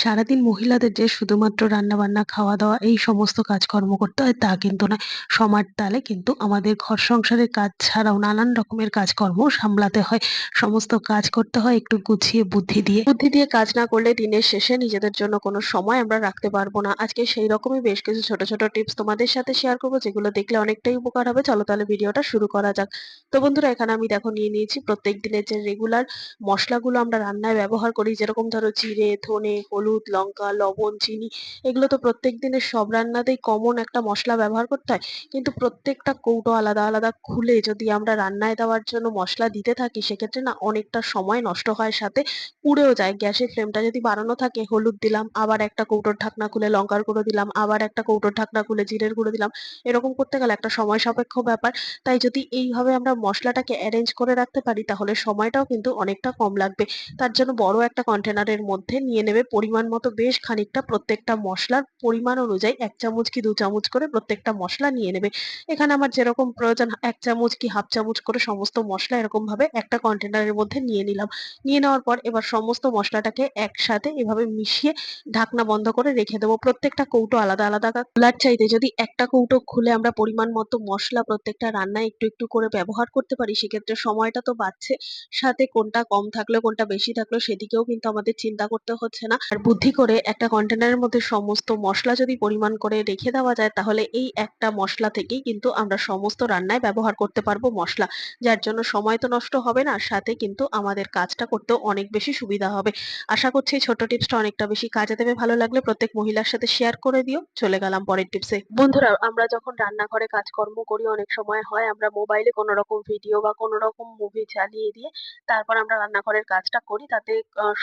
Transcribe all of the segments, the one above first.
সারাদিন মহিলাদের যে শুধুমাত্র রান্নাবান্না, খাওয়া-দাওয়া এই সমস্ত কাজকর্ম করতে হয় তা কিন্তু নয়। সমার তালে কিন্তু আমাদের ঘর সংসারের কাজ ছাড়াও নানান রকমের কাজকর্ম সামলাতে হয়। সমস্ত কাজ করতে হয় একটু গুছিয়ে বুদ্ধি দিয়ে। বুদ্ধি দিয়ে কাজ না করলে দিনের শেষে নিজেদের জন্য কোনো সময় আমরা রাখতে পারব না। আজকে সেই রকমই বেশ কিছু ছোট, ছোট টিপস তোমাদের সাথে শেয়ার করব যেগুলো দেখলে অনেকটাই উপকার হবে। চলো তাহলে ভিডিওটা শুরু করা যাক। তো বন্ধুরা এখানে আমি দেখো নিয়ে নিয়েছি প্রত্যেক দিনের যে রেগুলার মশলাগুলো আমরা রান্নায় ব্যবহার করি যেরকম ধরো জিরে, ধনে, হলুদ, লঙ্কা, লবণ, চিনি এগুলো তো প্রত্যেক দিনের সব রান্নাতেই কমন একটা মসলা ব্যবহার করতে হয়। কিন্তু প্রত্যেকটা কৌটো আলাদা, আলাদা খুলে যদি আমরা রান্নায় দেওয়ার জন্য মসলা দিতে থাকি সেক্ষেত্রে না অনেকটা সময় নষ্ট হয় সাথে পুড়েও যায়। গ্যাসের ফ্লেমটা যদি বাড়ানো থাকে হলুদ দিলাম, আবার একটা কৌটোর ঢাকনা খুলে লঙ্কার গুঁড়ো দিলাম, আবার একটা কৌটোর ঢাকনা খুলে জিরের গুঁড়ো দিলাম। এরকম করতে গেলে একটা সময় সাপেক্ষ ব্যাপার। তাই যদি এইভাবে আমরা মশলাটাকে অ্যারেঞ্জ করে রাখতে পারি তাহলে সময়টাও কিন্তু অনেকটা কম লাগবে। তার জন্য বড় একটা কন্টেনারের মধ্যে নিয়ে নেবে পরিমাণ মতো বেশ খানিকটা প্রত্যেকটা মসলার পরিমাণ অনুযায়ী ১ চামচ কি ২ চামচ করে প্রত্যেকটা মসলা নিয়ে নেবে। এখানে আমার যেরকম প্রয়োজন ১ চামচ কি ১/২ চামচ করে সমস্ত মসলা এরকমভাবে একটা কন্টেনারের মধ্যে নিয়ে নিলাম। নিয়ে নেওয়ার পর এবার সমস্ত মসলাটাকে একসাথে এভাবে মিশিয়ে ঢাকনা বন্ধ করে রেখে দেবো। প্রত্যেকটা কৌটো আলাদা, আলাদা খোলার চাইতে যদি একটা কৌটো খুলে আমরা পরিমাণ মতো মশলা প্রত্যেকটা রান্নায় একটু, একটু করে ব্যবহার করতে পারি সেক্ষেত্রে সময়টা তো বাড়ছে সাথে কোনটা কম থাকল কোনটা বেশি থাকল সেদিকেও কিন্তু আমাদের চিন্তা করতে হচ্ছে না। আর বুদ্ধি করে একটা কন্টেনারের মধ্যে সমস্ত মশলা যদি পরিমাণ করে রেখে দেওয়া যায়, তাহলে এই একটা মশলা থেকেই কিন্তু আমরা সমস্ত রান্নায় ব্যবহার করতে পারব মশলা যার জন্য সময় তো নষ্ট হবে না, সাথে কিন্তু আমাদের কাজটা করতেও অনেক বেশি সুবিধা হবে। আশা করছি ছোট্ট টিপসটা অনেকটা বেশি কাজে দেবে। ভালো লাগলে প্রত্যেক মহিলার সাথে শেয়ার করে দিও। চলে গেলাম পরের টিপসে। বন্ধুরা, আমরা যখন রান্নাঘরে কাজকর্ম করি, অনেক সময় হয় আমরা মোবাইলে কোনো রকম ভিডিও বা কোনো রকম মুভি চালিয়ে দিয়ে তারপর আমরা রান্নাঘরের কাজটা করি, তাতে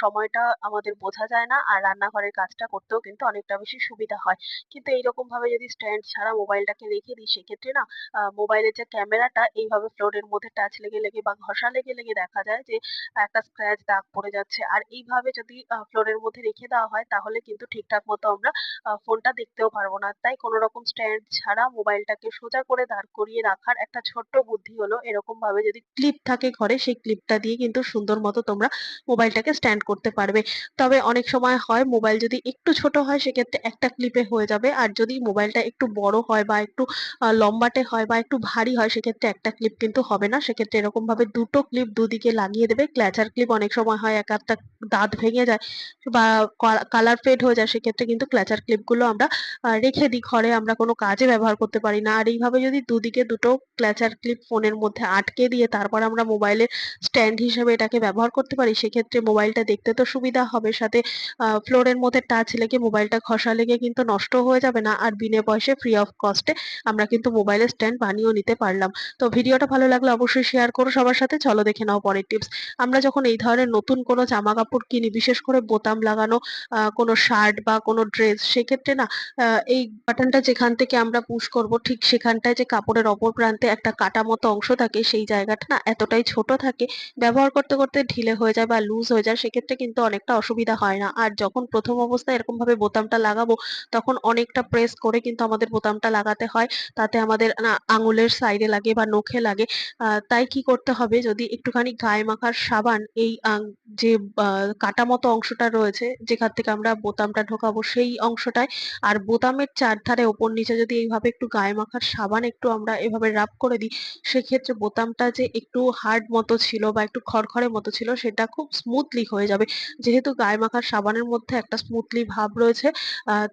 সময়টা আমাদের বোঝা যায় না আর রান্নাঘরের কাজটা করতেও কিন্তু অনেকটা বেশি সুবিধা হয়। কিন্তু এইরকম ভাবে যদি স্ট্যান্ড ছাড়া মোবাইলটাকে রেখে দিই সেক্ষেত্রে না মোবাইলের যে ক্যামেরাটা এইভাবে ফ্লোরের মধ্যে টাচ লেগে, লেগে বা ঘষা লেগে, লেগে দেখা যায় যে একটা স্ক্র্যাচ দাগ পড়ে যাচ্ছে। আর এইভাবে যদি ফ্লোরের মধ্যে রেখে দেওয়া হয় তাহলে কিন্তু ঠিকঠাক মতো আমরা ফোনটা দেখতেও পারব না। তাই কোনো রকম স্ট্যান্ড ছাড়া মোবাইলটাকে সোজা করে দাঁড় করিয়ে রাখার একটা ছোট্ট বুদ্ধি হলো এরকম ভাবে যদি ক্লিপ থাকে ঘরে সেই ক্লিপটা দিয়ে কিন্তু সুন্দর মতো তোমরা মোবাইলটাকে স্ট্যান্ড করতে পারবে। তবে অনেক সময় হয়, মোবাইল যদি একটু ছোট হয়, সেক্ষেত্রে একটা ক্লিপে হয়ে যাবে। আর যদি মোবাইলটা একটু বড় হয় বা একটু লম্বাটে হয় বা একটু ভারী হয়, সেক্ষেত্রে একটা ক্লিপ কিন্তু হবে না। সেক্ষেত্রে এরকমভাবে দুটো ক্লিপ দুদিকে লাগিয়ে দেবে। ক্ল্যাচার ক্লিপ অনেক সময় হয়, এক আধটা দাঁত ভেঙে যায় বা কালার ফেড হয়ে যায়, সেক্ষেত্রে কিন্তু ক্ল্যাচার ক্লিপগুলো আমরা রেখে দিই ঘরে আমরা কোনো কাজে ব্যবহার করতে পারি না। আর এইভাবে যদি দুদিকে দুটো ক্ল্যাচার ক্লিপ ফোনের মধ্যে আটকে দিয়ে তারপর আমরা মোবাইলের স্ট্যান্ড হিসেবে এটাকে ব্যবহার করতে পারি, সেক্ষেত্রে মোবাইলটা দেখতে তো সুবিধা হবে সাথে ফ্লোরের মধ্যে টাচ লেগে মোবাইলটা খসা লেগে কিন্তু নষ্ট হয়ে যাবে না। আর বিনে পয়সায় ফ্রি অফ কস্ট আমরা কিন্তু মোবাইলের স্ট্যান্ড বানিয়েও নিতে পারলাম। তো ভিডিওটা ভালো লাগলে অবশ্যই শেয়ার করো সবার সাথে। চলো দেখে নাও পরের টিপস। আমরা যখন এই ধরনের নতুন কোনো জামাকাপড় কিনি বিশেষ করে বোতাম লাগানো কোনো শার্ট বা কোনো ড্রেস সেক্ষেত্রে না এই বাটনটা যেখান থেকে আমরা পুশ করব ঠিক সেখানটায় যে কাপড়ের অপর প্রান্তে একটা কাটা মতো অংশ থাকে সেই জায়গাটা না এতটাই ছোট থাকে ব্যবহার করতে, করতে ঢিলে হয়ে যায় বা লুজ হয়ে যায় সেক্ষেত্রে কিন্তু অনেকটা অসুবিধা হয় না। আর যখন প্রথম অবস্থায় এরকমভাবে বোতামটা লাগাবো, তখন অনেকটা প্রেস করে কিন্তু আমাদের বোতামটা লাগাতে হয়। তাতে আমাদের আঙুলের সাইডে লাগে বা নখে লাগে। তাই কি করতে হবে, যদি একটুখানি গায়ে মাখার সাবান এই যে কাটা মতো অংশটা রয়েছে, যেখান থেকে আমরা বোতামটা ঢোকাবো সেই অংশটায়, আর বোতামের চারধারে ওপর নিচে যদি এইভাবে একটু গায়ে মাখার সাবান একটু আমরা এভাবে রাব করে দিই, সেক্ষেত্রে বোতামটা যে একটু হার্ড মতো ছিল বা একটু খড়খড়ে মতো ছিল, সেটা খুব স্মুথলি হয়ে যাবে। যেহেতু গায়ে মাখার সাবানের মধ্যে একটা স্মুথলি ভাব রয়েছে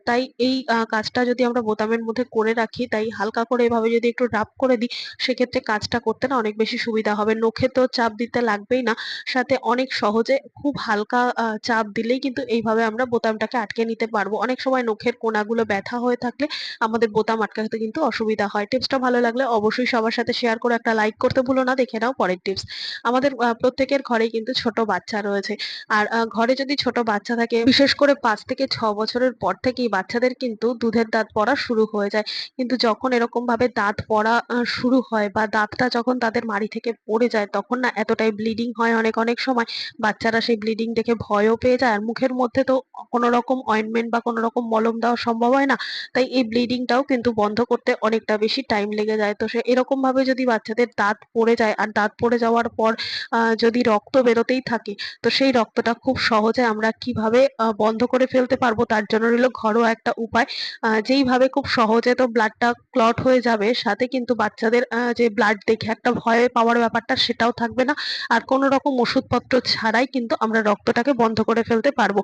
তাই এই কাজটা যদি আমরা বোতামের মধ্যে করে রাখি, তাই হালকা করে এভাবে যদি একটু রাব করে দিই, সেক্ষেত্রে কাজটা করতে না অনেক বেশি সুবিধা হবে। নখে তো চাপ দিতে লাগবেই না। সাথে অনেক সহজে খুব হালকা চাপ দিলেই কিন্তু এইভাবে আমরা বোতামটাকে আটকে নিতে পারব। অনেক সময় নখের কোনাগুলো ব্যথা হয়ে থাকলে আমাদের বোতাম আটকাতে কিন্তু অসুবিধা হয়। টিপসটা ভালো লাগলে অবশ্যই সবার সাথে শেয়ার করে একটা লাইক করতে ভুলো না। দেখে নাও পরের টিপস। আমাদের প্রত্যেকের ঘরেই কিন্তু ছোট বাচ্চা রয়েছে। আর ঘরে যদি ছোট বাচ্চা থাকে বিশেষ করে পাঁচ থেকে ৬ বছরের পর থেকেই বাচ্চাদের কিন্তু দুধের দাঁত পড়া শুরু হয়ে যায়। কিন্তু যখন এরকমভাবে দাঁত পড়া শুরু হয় বা দাঁতটা যখন তাদের মাড়ি থেকে পড়ে যায় তখন না এতটাই ব্লিডিং হয় অনেক, অনেক সময় বাচ্চারা সেই ব্লিডিং দেখে ভয়ও পেয়ে যায়। আর মুখের মধ্যে তো কোনো রকম অয়েন্টমেন্ট বা কোনো রকম মলম দেওয়া সম্ভব হয় না। তাই এই ব্লিডিংটাও কিন্তু বন্ধ করতে অনেকটা বেশি টাইম লেগে যায়। তো সে এরকমভাবে যদি বাচ্চাদের দাঁত পড়ে যায় আর দাঁত পড়ে যাওয়ার পর যদি রক্ত বেরোতেই থাকে তো সেই রক্তটা খুব সহজে আমরা কীভাবে বন্ধ করে ফেলতে পারব, তার জন্য রইল ঘরোয়া একটা উপায়। যেইভাবে খুব সহজে তো ব্লাডটা ক্লট হয়ে যাবে, সাথে কিন্তু বাচ্চাদের যে ব্লাড দেখে একটা ভয় পাওয়ার ব্যাপারটা সেটাও থাকবে না। আর কোনো রকম ওষুধপত্র ছাড়াই কিন্তু আমরা রক্তটাকে বন্ধ করে ফেলতে পারব।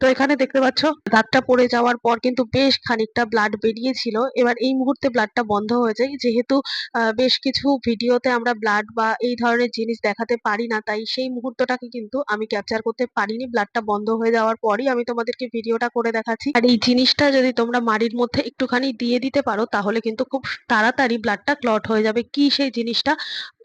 তো এখানে দেখতে পাচ্ছ, দাঁতটা পড়ে যাওয়ার পর কিন্তু বেশ খানিকটা ব্লাড বেরিয়েছিল। এবার এই মুহূর্তে ব্লাডটা বন্ধ হয়ে যায়। যেহেতু বেশ কিছু ভিডিওতে আমরা ব্লাড বা এই ধরনের জিনিস দেখাতে পারি না। তাই সেই মুহূর্তটাকে কিন্তু আমি ক্যাপচার করতে পারিনি। ব্লাডটা বন্ধ হয়ে যাওয়ার পরই আমি তোমাদেরকে ভিডিওটা করে দেখাচ্ছি। আর এই জিনিসটা যদি তোমরা মাড়ির মধ্যে একটুখানি দিয়ে দিতে পারো, তাহলে কিন্তু খুব তাড়াতাড়ি ব্লাডটা ক্লট হয়ে যাবে। কি সেই জিনিসটা?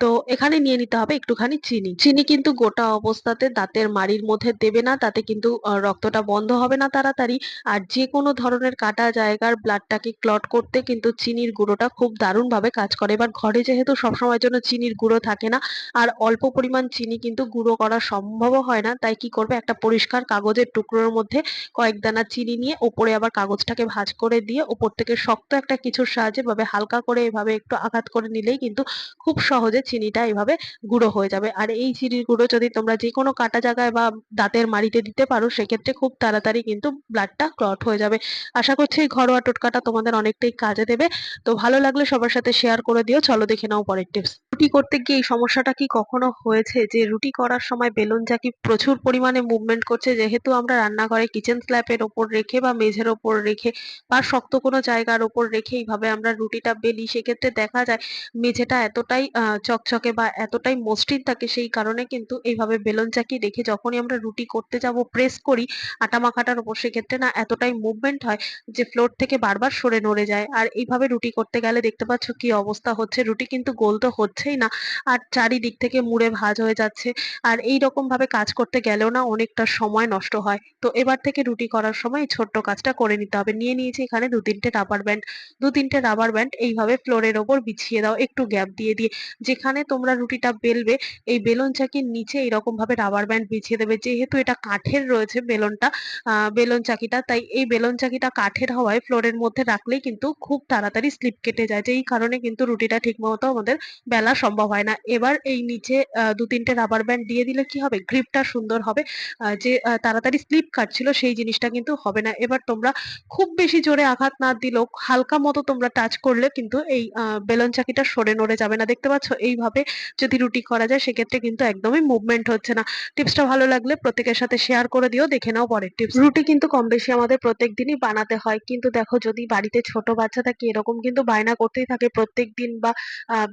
তো এখানে নিয়ে নিতে হবে একটুখানি চিনি। চিনি কিন্তু গোটা অবস্থাতে দাঁতের মাড়ির মধ্যে দেবে না। তাতে কিন্তু রক্তটা বন্ধ হবে না তাড়াতাড়ি। আর যেকোনো ধরনের কাটা জায়গার ব্লাডটাকে ক্লট করতে কিন্তু চিনির গুঁড়োটা খুব দারুণভাবে কাজ করে। এবার ঘরে যেহেতু সবসময়ের জন্য চিনির গুঁড়ো থাকে না, আর অল্প পরিমাণ চিনি কিন্তু গুঁড়ো করা সম্ভবও হয় না। তাই কি করবে একটা পরিষ্কার কাগজের টুকরোর মধ্যে কয়েক দানা চিনি নিয়ে ওপরে আবার কাগজটাকে ভাঁজ করে দিয়ে ওপর থেকে শক্ত একটা কিছুর সাহায্যে এভাবে হালকা করে এভাবে একটু আঘাত করে নিলেই কিন্তু খুব সহজে চিনিটা এভাবে গুঁড়ো হয়ে যাবে। আর এই চিনির গুঁড়ো যদি তোমরা যেকোনো কাটা জায়গায় বা দাঁতের মাড়িতে দিতে পারো, সেক্ষেত্রে খুব তাড়াতাড়ি কিন্তু ব্লাডটা ক্লট হয়ে যাবে। আশা করছি এই ঘরোয়া টোটকাটা তোমাদের অনেকটাই কাজে দেবে। তো ভালো লাগলে সবার সাথে শেয়ার করে দিও। চলো দেখে নাও পরের টিপস। রুটি করতে গিয়ে এই সমস্যাটা কি কখনো হয়েছে যে রুটি করার সময় বেলুন চাকি প্রচুর পরিমাণে মুভমেন্ট করছে, যেহেতু আমরা রান্নাঘরে কিচেন স্ল্যাপের ওপর রেখে বা মেঝের ওপর রেখে বা শক্ত কোনো জায়গার ওপর রেখে এইভাবে আমরা রুটিটা বেলি, সেক্ষেত্রে দেখা যায় মেঝেটা এতটাই চকচকে বা এতটাই মসৃণ থাকে সেই কারণে কিন্তু এইভাবে বেলুন চাকি রেখে যখনই আমরা রুটি করতে যাব প্রেস করি আটা মাখাটার উপর সেক্ষেত্রে না এতটাই মুভমেন্ট হয় যে ফ্লোর থেকে বারবার সরে নড়ে যায়। আর এইভাবে রুটি করতে গেলে দেখতে পাচ্ছ কি অবস্থা হচ্ছে, রুটি কিন্তু গোল তো হচ্ছেই না আর চারিদিক থেকে মুড়ে ভাজ হয়ে যাচ্ছে। আর এইরকম ভাবে কাজ করতে গেলেও না অনেকটা সময় নষ্ট হয়। তো এবার থেকে রুটি করার সময় এই ছোট্ট কাজটা করে নিতে হবে। নিয়ে নিয়েছি এখানে দু তিনটে রাবার ব্যান্ড। দু তিনটে রাবার ব্যান্ড এইভাবে ফ্লোরের ওপর বিছিয়ে দাও একটু গ্যাপ দিয়ে, দিয়ে। যেখানে তোমরা রুটিটা বেলবে এই বেলুন চাকির নিচে এরকম ভাবে রাবার ব্যান্ড বিছিয়ে দেবে। যেহেতু এটা কাঠের রয়েছে বেলনটা বেলুন চাকিটা তাই এই বেলুন চাকিটা কাঠের হওয়ায় ফ্লোরের মধ্যে রাখলেই কিন্তু খুব তাড়াতাড়ি স্লিপ কেটে যায়। যেই কারণে কিন্তু রুটিটা ঠিকমতো আমাদের বেলা সম্ভব হয় না। এবার এই নিচে আ ২-৩ রাবার ব্যান্ড দিয়ে দিলে কি হবে? গ্রিপটা সুন্দর হবে। যে তাড়াতাড়ি স্লিপ কাটছিল, সেই জিনিসটা কিন্তু হবে না। এবার তোমরা খুব বেশি জোরে আঘাত না দিলেও হালকা মতো তোমরা টাচ করলে কিন্তু এই বেলুন চাকিটা সরে নড়ে যাবে না। দেখতে পাচ্ছ? এইভাবে যদি রুটি করা যায়, সেক্ষেত্রে কিন্তু একদমই মুভমেন্ট হচ্ছে না। টিপসটা ভালো লাগলে প্রত্যেকের সাথে শেয়ার করে দিও। দেখে নাও পরের টিপস। রুটি কিন্তু কম বেশি আমাদের প্রত্যেক দিনই বানাতে হয়। কিন্তু দেখো, যদি বাড়িতে ছোট বাচ্চা থাকে, এরকম কিন্তু বায়না করতেই থাকে প্রত্যেক দিন বা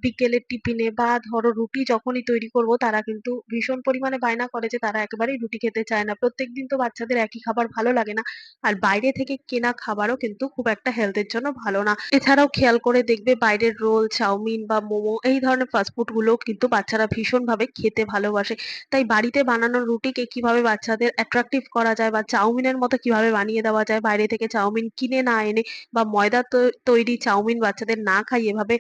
বিকেলের টিফিনে বা, ধরো রুটি যখনই তৈরি করব, তারা কিন্তু ভীষণ পরিমাণে বায়না করে যে তারা একেবারেই রুটি খেতে চায় না। প্রত্যেক দিন তো বাচ্চাদের একই খাবার ভালো লাগে না। আর বাইরে থেকে কেনা খাবারও কিন্তু খুব একটা হেলথের জন্য ভালো না। এছাড়াও খেয়াল করে দেখবে বাইরের রোল, চাউমিন বা মোমো এই ধরনের ফাস্ট ফুড গুলোও কিন্তু বাচ্চারা ভীষণভাবে খেতে ভালোবাসে। তাই বাড়িতে বানানো রুটিকে কীভাবে বাচ্চাদের অ্যাট্রাকটিভ করা যায় বা চাউমিনের মতো কীভাবে বানিয়ে দেওয়া যায় বাইরে থেকে চাউমিন কিনে না এনে বা ময়দা তৈরি চাউমিন বাচ্চাদের না খাইয়ে এভাবে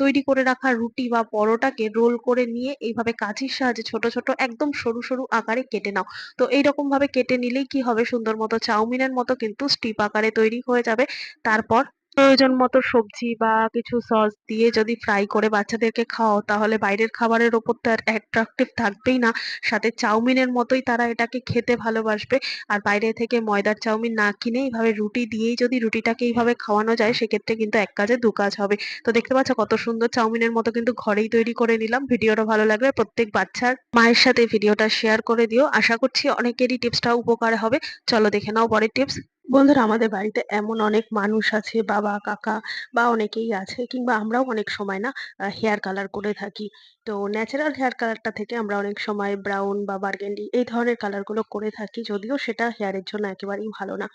তৈরি করে রাখা রুটি বা পরোটাকে রোল করে নিয়ে এইভাবে কাঁচির সাহায্যে ছোট, ছোট একদম সরু, সরু আকারে কেটে নাও। তো এইরকম ভাবে কেটে নিলেই কি হবে সুন্দর মতো চাউমিনের মতো কিন্তু স্টিপ আকারে তৈরি হয়ে যাবে। তারপর প্রয়োজন মতো সবজি বা কিছু সস দিয়ে যদি ফ্রাই করে বাচ্চাদেরকে খাওয়াও, তাহলে বাইরের খাবারের ওপর তো আর অ্যাট্রাকটিভ থাকবেই না। সাথে চাউমিনের মতোই তারা এটাকে খেতে ভালোবাসবে। আর বাইরে থেকে ময়দার চাউমিন না কিনে এইভাবে রুটি দিয়েই যদি রুটিটাকে এইভাবে খাওয়ানো যায়, সেক্ষেত্রে কিন্তু এক কাজে দু কাজ হবে। তো দেখতে পাচ্ছ কত সুন্দর চাউমিনের মতো কিন্তু ঘরেই তৈরি করে নিলাম। ভিডিওটা ভালো লাগলে প্রত্যেক বাচ্চার মায়ের সাথে ভিডিওটা শেয়ার করে দিও। আশা করছি অনেকেরই টিপসটা উপকার হবে। চলো দেখে নাও পরের টিপস। বন্ধুরা আমাদের বাড়িতে এমন অনেক মানুষ আছে বাবা, কাকা বা অনেকেই আছে কিংবা আমরাও অনেক সময় না হেয়ার কালার করে থাকি। তো ন্যাচারাল হেয়ার কালারটা থেকে আমরা অনেক সময় ব্রাউন বা বার্গেন্ডি এই ধরনের কালারগুলো করে থাকি। যদিও সেটা হেয়ারের জন্য একেবারেই ভালো না।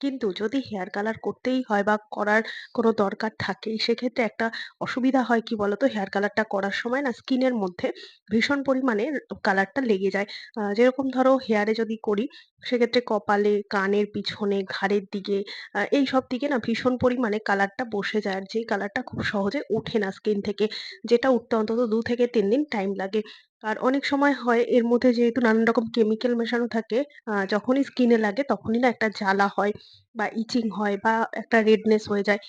কিন্তু যদি হেয়ার কালার করতেই হয় বা করার কোনো দরকার থাকেই সেক্ষেত্রে একটা অসুবিধা হয় কি বলতো? হেয়ার কালারটা করার সময় না স্কিনের মধ্যে ভীষণ পরিমাণে কালারটা লেগে যায়। যেরকম ধরো হেয়ারে যদি করি সেক্ষেত্রে কপালে, কানের পিছনে, ঘাড়ের দিকে এই সব দিকে না ভীষণ পরিমাণে কালারটা বসে যায়। আর যেই কালারটা খুব সহজে ওঠে না স্কিন থেকে। যেটা উঠতে অন্তত ২ থেকে তিন দিন টাইম লাগে। আর অনেক সময় হয় এর মধ্যে যেহেতু নানান রকম কেমিক্যাল মেশানো থাকে যখনই স্কিনে লাগে তখনই না একটা জ্বালা হয় বা ইচিং হয় বা একটা রেডনেস হয়ে যায়।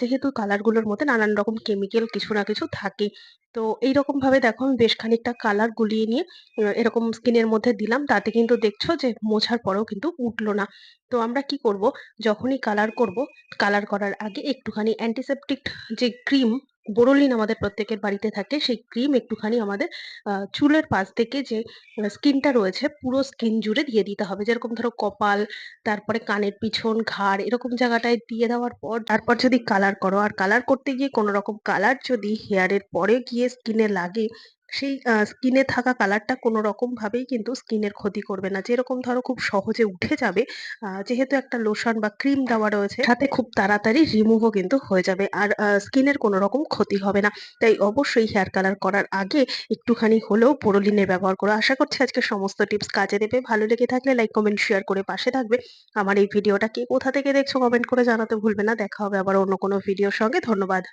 যেহেতু কালারগুলোর মধ্যে নানান রকম কেমিক্যাল কিছু না কিছু থাকেই। তো এইরকম ভাবে দেখো আমি বেশ খানিকটা কালার গুলিয়ে নিয়ে এরকম স্কিনের মধ্যে দিলাম। তাতে কিন্তু দেখছ যে মোছার পরেও কিন্তু উঠল না। তো আমরা কি করব যখনই কালার করব, কালার করার আগে একটুখানি অ্যান্টিসেপ্টিক যে ক্রিম বোরোলিন আমাদের প্রত্যেকের বাড়িতে থাকে সেই ক্রিম একটুখানি আমাদের চুলের পাশ থেকে যে স্কিনটা রয়েছে পুরো স্কিন জুড়ে দিয়ে দিতে হবে। যেরকম ধরো কপাল, তারপরে কানের পিছন, ঘাড় এরকম জায়গাটায় দিয়ে দেওয়ার পর তারপর যদি কালার করো আর কালার করতে গিয়ে কোনো রকম কালার যদি হেয়ারের পরে গিয়ে স্কিনে লাগে সেই স্কিনে থাকা কালারটা কোনো রকম ভাবেই কিন্তু স্কিনের ক্ষতি করবে না। যেরকম ধরো খুব সহজে উঠে যাবে যেহেতু একটা লোশন বা ক্রিম দেওয়া রয়েছে সাথে খুব তাড়াতাড়ি রিমুভও কিন্তু হয়ে যাবে। আর স্কিনের কোনো রকম ক্ষতি হবে না। তাই অবশ্যই হেয়ার কালার করার আগে একটুখানি হলেও বোরোলিনের ব্যবহার করো। আশা করছি আজকে সমস্ত টিপস কাজে দেবে। ভালো লেগে থাকলে লাইক, কমেন্ট, শেয়ার করে পাশে থাকবে। আমার এই ভিডিওটা কে কোথা থেকে দেখছ কমেন্ট করে জানাতে ভুলবে না। দেখা হবে আবার অন্য কোনো ভিডিওর সঙ্গে। ধন্যবাদ।